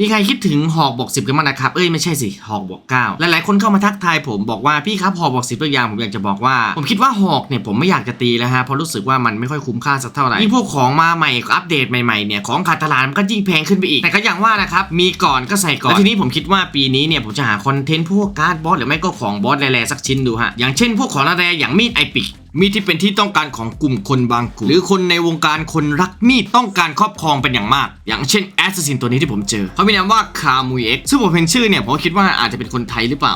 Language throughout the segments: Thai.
มีใครคิดถึงหอกบอกสิบกันบ้างนะครับ เอ้ยไม่ใช่สิหอกบอกเก้าหลายๆคนเข้ามาทักทายผมบอกว่าพี่ครับหอกบอกสิบตัวอย่างผมอยากจะบอกว่า ผมคิดว่าหอกเนี่ยผมไม่อยากจะตีแล้วฮะเพราะรู้สึกว่ามันไม่ค่อยคุ้มค่าสักเท่าไหร่ยิ่งพวกของมาใหม่อัปเดตใหม่ๆเนี่ยของขาดตลาดมันก็ยิ่งแพงขึ้นไปอีกแต่ก็อย่างว่านะครับมีก่อนก็ใส่ก่อนแล้วทีนี้ผมคิดว่าปีนี้เนี่ยผมจะหาคอนเทนต์พวกการ์ดบอสหรือไม่ก็ของบอสแร่ๆสักชิ้นดูฮะอย่างเช่น พวกของแร่ๆอย่างมีดไอปิก มีดที่เป็นที่ต้องการของกลุ่มคนบางกลุ่มหรือคนในวงการคนรักมีดต้องการครอบครองเป็นอย่างมาก อย่างเช่นแอสซัสซินตัวนี้ที่ผมเจอเขามีนามว่าคามูเอ็กซึ่งผมเห็นชื่อเนี่ยผมคิดว่าอาจจะเป็นคนไทยหรือเปล่า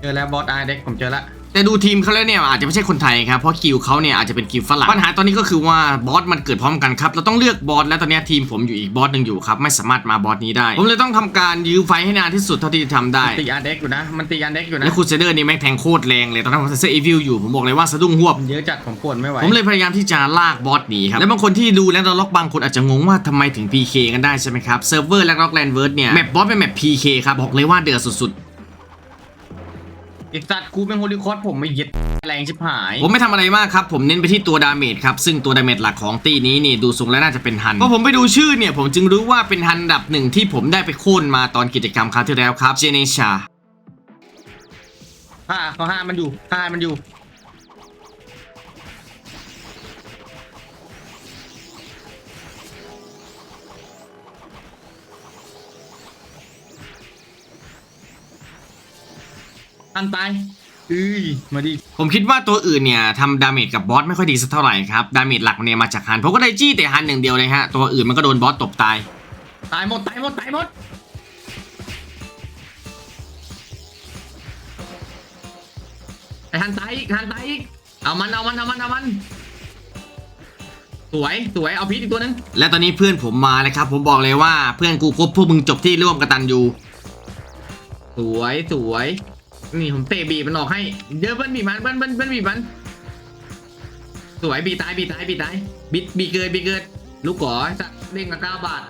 เจอแล้วบอสไอเด็กผมเจอแล้ว แต่ดูทีมเขาแล้วเนี่ยอาจจะไม่ใช่คนไทยครับเพราะกิลเขาเนี่ยอาจจะเป็นกิลฝรั่งปัญหาตอนนี้ก็คือว่าบอสมันเกิดพร้อมกันครับเราต้องเลือกบอสและตอนเนี้ยทีมผมอยู่อีกบอสหนึ่งอยู่ครับไม่สามารถมาบอสนี้ได้ ผมเลยต้องทำการยื้อไฟให้นานที่สุดเท่าที่จะทำได้ตีอาเด็กอยู่นะมันตีอาเด็กอยู่นะและคูเซเดอร์นี่แม่งแทงโคตรแรงเลยตอนนั้นผมใส่เสื้ออีวิลอยู่ผมบอกเลยว่าสะดุ้งหวบมันเยอะจัดผมปวดไม่ไหวผมเลยพยายามที่จะลากบอสหนีครับและบางคนที่ดูแล้วล็อกบางคนอาจจะงงว่าทำไมถึง PK กันได้ใช่ไหมครับเซิร์ฟเวอร์และล็อกแลนเวิร์ดเนี่ยแมปบอสเป็นแมป PK ครับบอกเลยว่าเดือดสุด อีกสัตว์กูเป็นโฮลิคอสผมไม่เย็ดแรงชิบหายๆผมไม่ทำอะไรมากครับ ผมเน้นไปที่ตัวดาเมจครับ ซึ่งตัวดาเมจหลักของตีนี้นี่ดูทรงแล้วน่าจะเป็นฮันพอผมไปดูชื่อเนี่ย ผมจึงรู้ว่าเป็นฮันอันดับหนึ่งที่ผมได้ไปโค่นมาตอนกิจกรรมคราวที่แล้วครับเจเนชาห้าเขาห้ามันอยู่ห้ามันอยู่ อันตายอุ้ยมาดิผมคิดว่าตัวอื่นเนี่ยทำดาเมจกับบอสไม่ค่อยดีสักเท่าไหร่ครับ ดาเมจหลักเนี่ยมาจากฮันผมก็ได้จี้แต่ฮันอย่างเดียวเลยฮะ ตัวอื่นมันก็โดนบอสตบตาย ตายหมดตายหมดตายหมดไอ้หันตายอีกหันตายอีกเอามันเอามันเอามันเอามันสวยสวยเอาพีทอีกตัวนึงและตอนนี้เพื่อนผมมาเลยครับ ผมบอกเลยว่าเพื่อนกูครบพวกมึงจบที่ร่วมกตันยูสวยสวย นี่ผมเตะบีบมันออกให้เดี๋ยวเบิ้ลบีบมันเบิ้ลเบิ้ลเบิ้ลบีบมัน สวยบีตายบีตายบีตายบีบีเกิดบีเกิด ลูกก่อจะเด้งมาเก้าบาท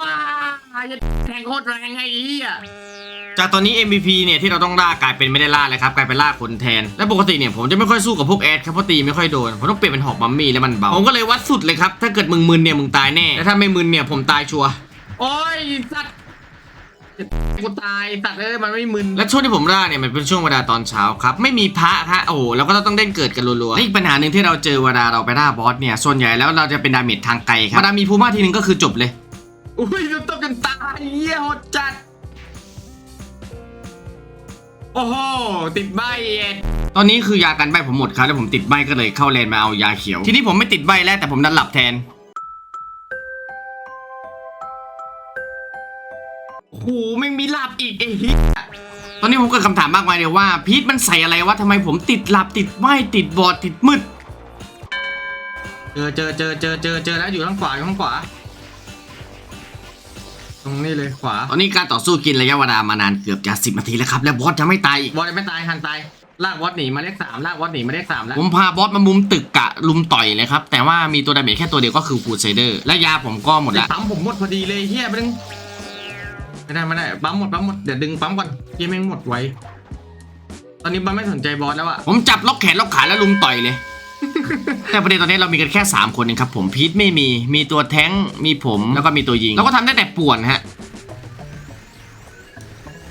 ว้าจะแทงโคตรแรงไงอีอะจากตอนนี้ MVP เนี่ยที่เราต้องล่ากลายเป็นไม่ได้ล่าเลยครับกลายเป็นล่าคนแทน และปกติเนี่ยผมจะไม่ค่อยสู้กับพวกแอดครับเพราะตีไม่ค่อยโดน ผมต้องเปลี่ยนเป็นหอกมัมมี่แล้วมันเบา ผมก็เลยวัดสุดเลยครับ ถ้าเกิดมึงมึนเนี่ยมึงตายแน่แต่ถ้าไม่มึนเนี่ยผมตายชัวร์ โอ้ยสัตว์กูตายสัตว์เอ้ยมันไม่มึนและช่วงที่ผมล่าเนี่ยมันเป็นช่วงเวลาตอนเช้าครับ ไม่มีพระฮะโอ้โหแล้วก็ต้องเล่นเกิดกันรัวๆและอีกปัญหาหนึ่งที่เราเจอเวลาเราไปล่าบอสเนี่ยส่วนใหญ่แล้วเราจะเป็นดาเมจทางไกลครับเวลามีพูม่าทีนึงก็คือจบเลยอุ้ยจะต้องกันตายเยี่ยโหดจัดโอ้โหติดใบเอ็ดตอนนี้คือยากันใบผมหมดครับแล้วผมติดใบก็เลยเข้าเลนมาเอายาเขียว ทีนี้ผมไม่ติดใบแล้วแต่ผมดันหลับแทน อีกไอ้เหี้ยตอนนี้ผมเกิดคำถามมากมายเลยว่าพีทมันใส่อะไรวะทำไมผมติดหลับติดไหมติดบอดติดมืด เจอเจอเจอเจอเจอเจอแล้วอยู่ข้างขวาอยู่ข้างขวา ตรงนี้เลยขวาตอนนี้การต่อสู้กินระยะเวลามานานเกือบจะสิบนาทีแล้วครับ แล้วบอสจะไม่ตายอีก บอลยังไม่ตายหันตายลากวอตหนีมาเลขสามลากวอตหนีมาเลขสามแล้วผมพาบอสมามุมตึกกะลุมต่อยเลยครับ แต่ว่ามีตัวดาเมจแค่ตัวเดียวก็คือฟูดไซเดอร์และยาผมก็หมดละปั๊มผมหมดพอดีเลยเฮียไปดึง ไม่ได้ไม่ได้ปั๊มหมดปั๊มหมดเดี๋ยวดึงปั๊มก่อนเฮียแม่งหมดไวตอนนี้ปั๊มไม่สนใจบอสแล้วอะผมจับล็อกแขนล็อกขาแล้วลุมต่อยเลย แต่ประเด็นตอนนี้เรามีกันแค่ 3 คนเองครับผมพีทไม่มีมีตัวแท้งมีผมแล้วก็มีตัวยิงเราก็ทำได้แต่ป่วนฮะ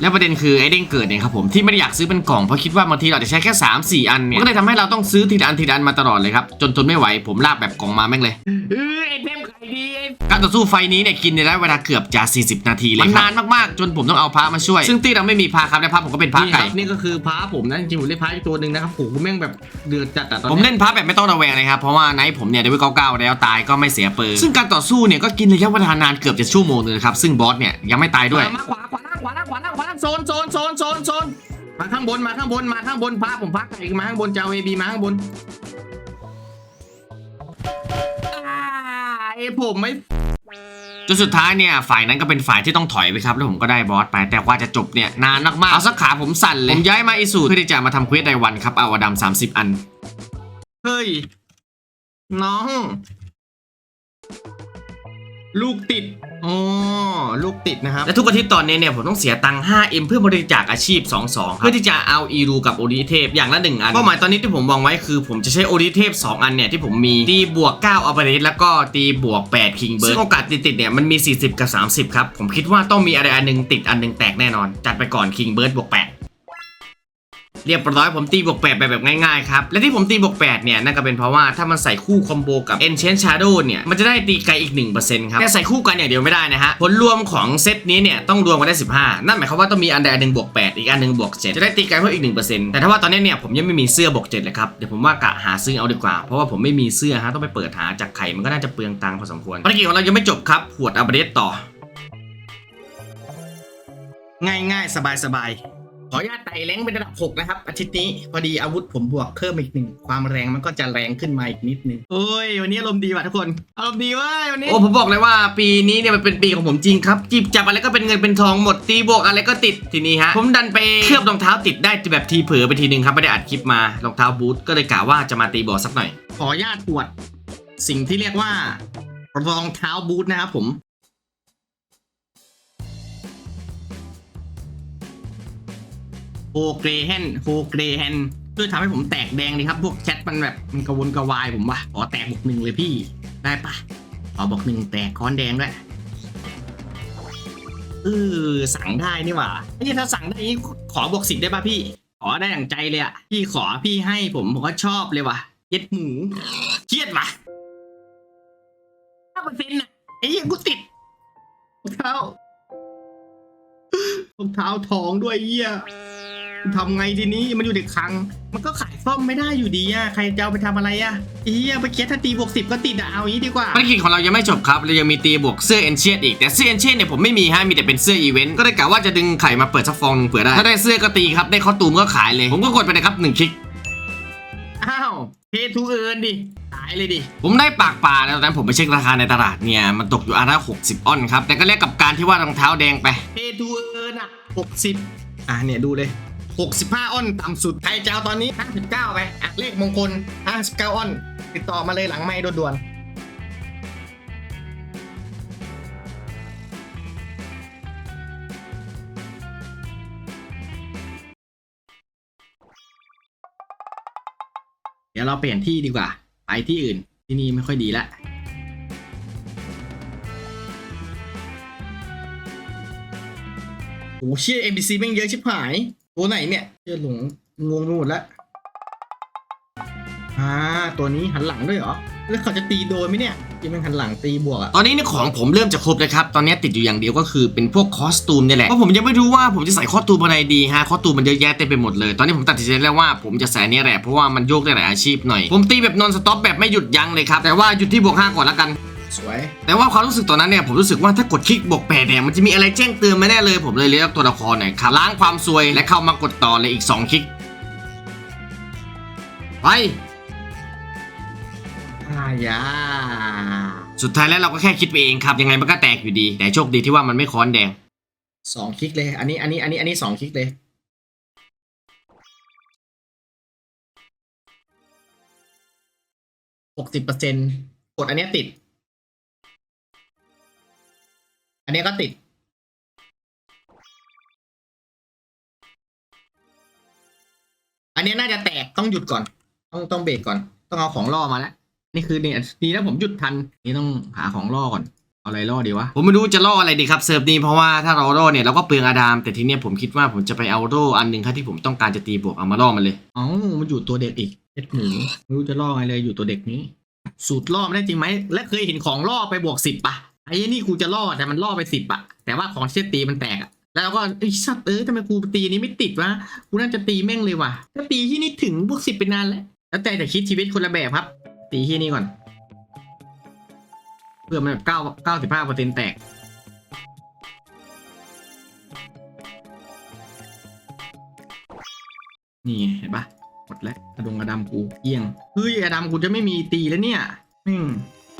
แล้วประเด็นคือไอ้เด้งเกิดเนี่ยครับผมที่ไม่ได้อยากซื้อเป็นกล่องเพราะคิดว่าบางทีเราอาจจะใช้แค่ 3 4 อันเนี่ยมันก็เลยทำให้เราต้องซื้อทีละอันทีละอันมาตลอดเลยครับจนทนไม่ไหวผมลากแบบกล่องมาแม่งเลยเออไอเทมขายดีไอ้การต่อสู้ไฟนี้เนี่ยกินในระยะเวลาเกือบจะ 40 นาทีเลยมันนานมากๆ จนผมต้องเอาพระมาช่วย ซึ่งตีเราไม่มีพระครับและพระผมก็เป็นพระนี่คไก่รับนี่ก็คือพ้าผมนะจริงๆผมเล่นพ้าอีกตัวหนึ่งนะครับโหกูแม่งแบบเดือดจัดอะตอนผมนี้ยเล่นพระแบบไม่ต้องระแวงเลยครับเพราะว่าไนท์ผมเนี่ยเดวิดเก้าเก้าแล้วตายก็ไม่เสียเปอร์ซึ่งการต่อสู้เนี่ยก็กินระยะเวลานานเกือบจะชั่วโมงนึงนะครับซึ่งบอสเนี่ยยังไม่ตายด้วยมาขวาขวา โซนโซนโซนโซนโซนมาข้างบนมาข้างบนมาข้างบนพ้าผมพักไก่มาข้างบนเจ้าเอบีมาข้างบนอ่าไอผมไม่จนสุดท้ายเนี่ยฝ่ายนั้นก็เป็นฝ่ายที่ต้องถอยไปครับแล้วผมก็ได้บอสไปแต่กว่าจะจบเนี่ยนานมากๆเอาสักขาผมสั่นเลยผมย้ายมาอิสูเพื่อที่จะมาทำเควสรายวันครับเอาอดัม30อันเฮ้ยน้อง ลูกติดอ๋อลูกติดนะครับ และทุกอาทิตย์ตอนนี้เนี่ยผมต้องเสียตังค์ 5M เพื่อบริจาคอาชีพ 22 ครับ เพื่อที่จะเอาอีรูกับโอดีเทพอย่างละ 1 อันเป้าหมายตอนนี้ที่ผมวางไว้คือผมจะใช้โอดีเทพ 2 อันเนี่ยที่ผมมีตีบวก 9อัลเบรสแล้วก็ตีบวก 8 คิงเบิร์ซึ่งโอกาสติดๆเนี่ยมันมี 40 กับ 30 ครับ ผมคิดว่าต้องมีอะไรอันหนึงติดอันหนึงแตกแน่นอน จัดไปก่อนคิงเบิร์ดบวก 8 เรียบร้อยผมตีบวก8ไปแบบง่ายๆครับ และที่ผมตีบวก8เนี่ยนั่นก็เป็นเพราะว่าถ้ามันใส่คู่คอมโบกับ Enchant Shadow เนี่ยมันจะได้ตีไกลอีก 1%ครับแต่ใส่คู่กันอย่างเดียวไม่ได้นะฮะผลรวมของเซตนี้เนี่ยต้องรวมกันได้ 15 นั่นหมายความว่าต้องมีอันใดอันหนึ่งบวก8อีกอันหนึ่งบวก7จะได้ตีไกลเพิ่มอีก 1%แต่ถ้าว่าตอนนี้เนี่ยผมยังไม่มีเสื้อบวก7เลยครับเดี๋ยวผมว่ากะหาซื้อเอาดีกว่า เพราะว่าผมไม่มีเสื้อฮะต้องไปเปิดหาจากไข่มันก็น่าจะเปลืองตังค์พอสมควรภารกิจของเรายังไม่จบครับหวดอัปเดตต่อ ง่ายๆสบายๆ ขออนุญาตไต่แรงเป็นระดับ 6 นะครับ อาทิตย์นี้พอดีอาวุธผมบวกเพิ่มอีกหนึ่งความแรงมันก็จะแรงขึ้นมาอีกนิดนึงโอ้ยวันนี้อารมณ์ดีว่ะทุกคนอารมณ์ดีเว้ยวันนี้โอ้ผมบอกเลยว่าปีนี้เนี่ยมันเป็นปีของผมจริงครับจีบจับอะไรก็เป็นเงินเป็นทองหมดตีบวกอะไรก็ติดทีนี้ฮะผมดันไปเคลือบรองเท้าติดได้แบบทีเผลอไปทีนึงครับไม่ได้อัดคลิปมารองเท้าบูทก็เลยกะว่าจะมาตีบอลสักหน่อย ขออนุญาตอวดสิ่งที่เรียกว่ารองเท้าบูทนะครับผม โฮเกรแฮนโฮเกรแฮนช่วยทำให้ผมแตกแดงดีครับ พวกแชทมันแบบมันกระวนกระวายผมว่ะขอแตกบวกหนึ่งเลยพี่ได้ปะขอบอกหนึ่งแตกค้อนแดงด้วยเออสั่งได้นี่หว่าไอ้นี่ถ้าสั่งได้นี่ขอบวกสิบได้ป่ะพี่ ขอได้อย่างใจเลยอะพี่ขอพี่ให้ผมผมก็ชอบเลยว่ะเย็ดหมูเครียดว่ะห้าเปอร์เซ็นต์อะไอ้เหี้ยกูติดรองเท้ารองเท้าทองด้วยเหี้ย ทำไงทีนี้มันอยู่ในคลัง มันก็ขายซ่อมไม่ได้อยู่ดีอะใครจะเอาไปทำอะไรอะเฮียไปเคสถ้าตีบวกสิบก็ติดอะเอาอย่างนี้ดีกว่า ภารกิจของเรายังไม่จบครับเรายังมีตีบวกเสื้อเอนเชียอีกแต่เสื้อเอนเชียเนี่ยผมไม่มีฮะมีแต่เป็นเสื้ออีเวนต์ก็ได้กะว่าจะดึงไข่มาเปิดสักฟองหนึ่งเผื่อได้ถ้าได้เสื้อก็ตีครับได้คอสตูมก็ขายเลย ผมก็กดไปนะครับหนึ่งคลิกอ้าวเพทูเอิร์นดิตายเลยดิ ผมได้ปากปลาแล้วตอนนั้นผมไปเช็คราคาในตลาดเนี่ยมันตกอยู่อันละ60ออนครับแต่ก็แลกกับการที่ว่ารองเท้าแดงไปเพทูเอิร์นอะ60อะเนี่ยดูเลย 65 ออนต่ำสุด ใครจะเอาตอนนี้ 59 ไปอะเลขมงคล 59 ออน ติดต่อมาเลยหลังไม่ด่วนๆเดี๋ยวเราเปลี่ยนที่ดีกว่า ไปที่อื่นที่นี่ไม่ค่อยดีละโอ้เชี่ย NPC แม่งเยอะชิบหาย ตัวไหนเนี่ยเชี่ยหลงงงไปหมดแล้วอ่าตัวนี้หันหลังด้วยเหรอ แล้วเขาจะตีโดนไหมเนี่ยที่มันหันหลังตีบวกอะตอนนี้เนี่ยของผมเริ่มจะครบเลยครับ ตอนนี้ติดอยู่อย่างเดียวก็คือเป็นพวกคอสตูมเนี่ยแหละ เพราะผมยังไม่รู้ว่าผมจะใส่คอสตูมอะไรดีฮะ คอสตูมมันเยอะแยะเต็มไปหมดเลย ตอนนี้ผมตัดสินใจแล้วว่าผมจะใส่นเนี่ยแหละ เพราะว่ามันโยกได้หลายอาชีพหน่อย ผมตีแบบนอนสต็อปแบบไม่หยุดยั้งเลยครับ แต่ว่าหยุดที่บวกห้าก่อนละกัน สวย แต่ว่าความรู้สึกตอนนั้นเนี่ยผมรู้สึกว่าถ้ากดคลิกบวกแปดเนี่ยมันจะมีอะไรแจ้งเตือนมาแน่เลย ผมเลยเลือกตัวละครหน่อยครับล้างความซวยและเข้ามากดต่อเลยอีก 2 คลิก ไปอายาสุดท้ายแล้วเราก็แค่คิดไปเองครับ ยังไงมันก็แตกอยู่ดี แต่โชคดีที่ว่ามันไม่ค้อนแดงสองคลิกเลย อันนี้อันนี้อันนี้อันนี้สองคลิกเลยหกสิบเปอร์เซ็นกดอันเนี้ยติด อันเนี้ยก็ติด อันเนี้ยน่าจะแตกต้องหยุดก่อน ต้องต้องเบรกก่อน ต้องเอาของล่อมาแล้ว นี่คือเนี่ยดีนะผมหยุดทัน นี่ต้องหาของล่อก่อนเอาอะไรล่อดีวะ ผมไม่รู้จะล่ออะไรดีครับเซิร์ฟนี้เพราะว่าถ้าเราล่อเนี่ยเราก็เปลืองอาดาม แต่ทีเนี้ยผมคิดว่าผมจะไปเอาโล่อันหนึ่งครับที่ผมต้องการจะตีบวกเอามาล่อมันเลยอ๋อมันอยู่ตัวเด็กอีกเอ็ดหมูไม่รู้จะล่อไงเลยอยู่ตัวเด็กนี้ สูตรล่อไม่ได้จริงไหมและเคยเห็นของล่อไปบวกสิบปะ ไอ้นี่กูจะล่อแต่มันล่อไปสิบอะแต่ว่าของเชี่ยตีมันแตกอะแล้วเราก็ไอ้สัตว์เออทำไมกูตีนี้ไม่ติดวะกูน่าจะตีแม่งเลยว่ะถ้าตีที่นี่ถึงบวกสิบเป็นนานแล้วแล้วแต่จะคิดชีวิตคนละแบบครับ ตีที่นี่ก่อน เพื่อมันแบบเก้าเก้าสิบห้าเปอร์เซ็นต์แตกนี่เห็นปะหมดแล้วกระดงกระดำกูเอียงเฮ้ยอดัมกูจะไม่มีตีแล้วเนี่ยอืม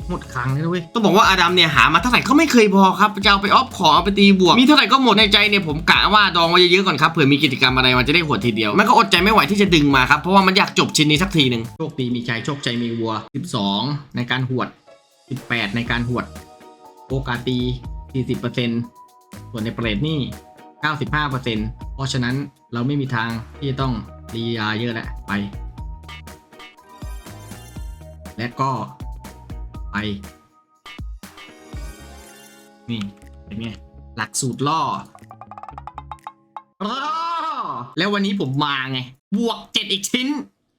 หมดครั้งเลยนะเว้ยต้องบอกว่าอดัมเนี่ยหามาเท่าไหร่ก็ไม่เคยพอครับจะเอาไปออฟของเอาไปตีบวกมีเท่าไหร่ก็หมดในใจเนี่ยผมกะว่าดองไว้เยอะๆก่อนครับเผื่อมีกิจกรรมอะไรมันจะได้หัวทีเดียวมันก็อดใจไม่ไหวที่จะดึงมาครับเพราะว่ามันอยากจบชิ้นนี้สักทีหนึ่งโชคดีมีชัยโชคใจมีวัว 12 ในการหวด 18 ในการหวดโอกาสตี 40%ส่วนในเปรตนี่ 95%เพราะฉะนั้นเราไม่มีทางที่จะต้องรียาเยอะแหละไป และก็ ไป นี่เป็นไงหลักสูตรล่อล่อแล้ววันนี้ผมมาไง บวกเจ็ดอีกชิ้น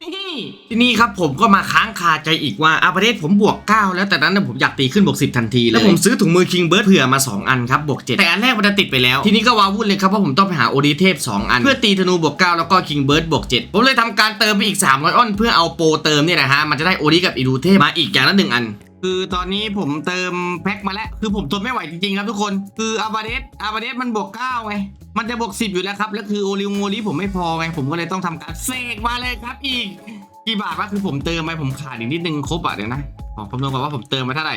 นี่ทีนี้ครับผมก็มาค้างคาใจอีกว่าอาประเทศผมบวก 9 แล้วแต่นั้นนะผมอยากตีขึ้นบวก 10 ทันทีเลยแล้วผมซื้อถุงมือคิงเบิร์ดเผื่อมา 2 อันครับบวก 7 แต่อันแรกมันจะติดไปแล้ว ทีนี้ก็ว้าวุ่นเลยครับเพราะผมต้องไปหาโอดีเทพ 2 อัน เพื่อตีธนูบวก 9 แล้วก็คิงเบิร์ดบวก 7 ผมเลยทำการเติมไปอีก300อ้อนเพื่อเอาโปรเติมเนี่ยนะฮะมันจะได้โอดีกับอีดูเทพมาอีกอย่างละหนึ่งอัน คือตอนนี้ผมเติมแพ็คมาแล้ว คือผมทนไม่ไหวจริงๆครับทุกคน คืออาบาเดสอาบาเดสมันบวกเก้าไง มันจะบวกสิบอยู่แล้วครับ แล้วคือโอลิวโมลีผมไม่พอไง ผมก็เลยต้องทำการเสกมาเลยครับอีก กี่บาทวะคือผมเติมไปผมขาดอีกนิดนึงครบอะเดี๋ยวนะขอคำนวณก่อนว่าผมเติมมาเท่าไหร่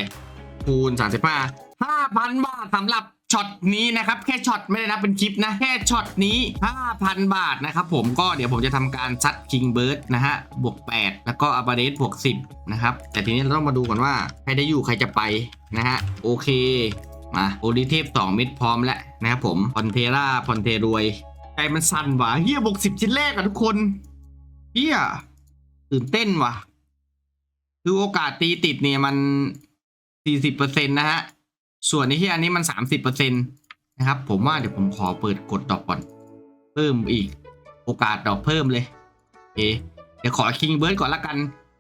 คูณสามสิบห้าห้าพันบาทสำหรับ ช็อตนี้นะครับแค่ช็อตไม่ได้นับเป็นคลิปนะแค่ช็อตนี้ 5,000 บาทนะครับผมก็เดี๋ยวผมจะทำการซัดคิงเบิร์ดนะฮะบวก 8 แล้วก็อาบาเดสบวก 10 นะครับ แต่ทีนี้เราต้องมาดูก่อนว่า ใครได้อยู่ใครจะไปนะฮะโอเคมาโอดิเทพ2เม็ดพร้อมแล้วนะครับผมพอนเทราพอนเทรวยใจมันสั่นว่ะเฮียบวก10ชิ้นแรกอะทุกคนเฮียตื่นเต้นว่ะ คือโอกาสตีติดเนี่ยมัน40%นะฮะ ส่วนในที่อันนี้มัน 30%นะครับ ผมว่าเดี๋ยวผมขอเปิดกดดอกก่อน เพิ่มอีกโอกาสดอกเพิ่มเลยโอเคเดี๋ยวขอคิงเบิร์ดก่อนละกัน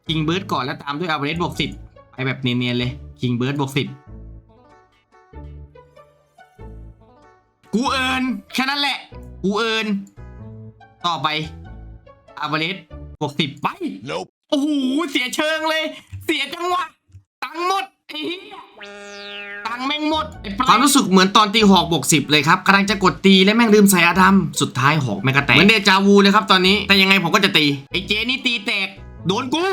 คิงเบิร์ดก่อนแล้วตามด้วยอาเวรสบวกสิบไปแบบเนียนๆเลยคิงเบิร์ดบวกสิบกูเอินแค่นั้นแหละ กูเอินต่อไปอาเวรสบวกสิบไป Nope. โอ้โหเสียเชิงเลย เสียจังหวะตังค์หมดไอ้เหี้ย ตังค์แม่งหมดความรู้สึกเหมือนตอนตีหอกบวกสิบเลยครับกำลังจะกดตีและแม่งลืมใส่อาดัมสุดท้ายหอกแม่งกระแตกเหมือนเดจาวูเลยครับตอนนี้แต่ยังไงผมก็จะตีไอ้เจนี่ตีแตก โดนกู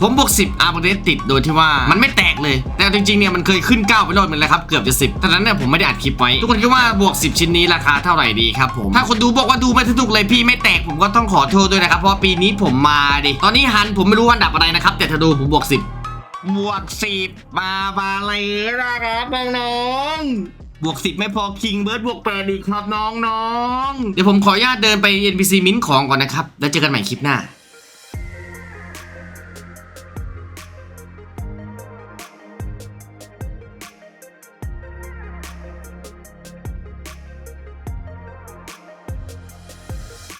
ผมบวก10อาร์บเดสติดโดยที่ว่ามันไม่แตก เลย แต่จริงๆเนี่ยมันเคยขึ้น9ไปรอบนึงแล้วครับเกือบจะ10แต่นั้นเนี่ยผมไม่ได้อัดคลิปไว้ ทุกคนคิดว่าบวก 10 ชิ้นนี้ราคาเท่าไหร่ดีครับผมถ้าคนดูบอกว่าดูไม่สนุกเลยพี่ไม่แตกผมก็ต้องขอโทษด้วยนะครับเพราะปีนี้ผมมาดิตอนนี้ฮันผมไม่รู้ว่าอันดับอะไรนะครับแต่ถ้าดูผมบวก 10บวก10มาบาเลยนะครับน้องๆบวก10ไม่พอคิงเบิร์ดบวก8อีกครับน้องๆ เดี๋ยวผมขออนุญาตเดินไป NPC มิ้นท์ของก่อนนะครับ แล้วเจอกันใหม่คลิปหน้า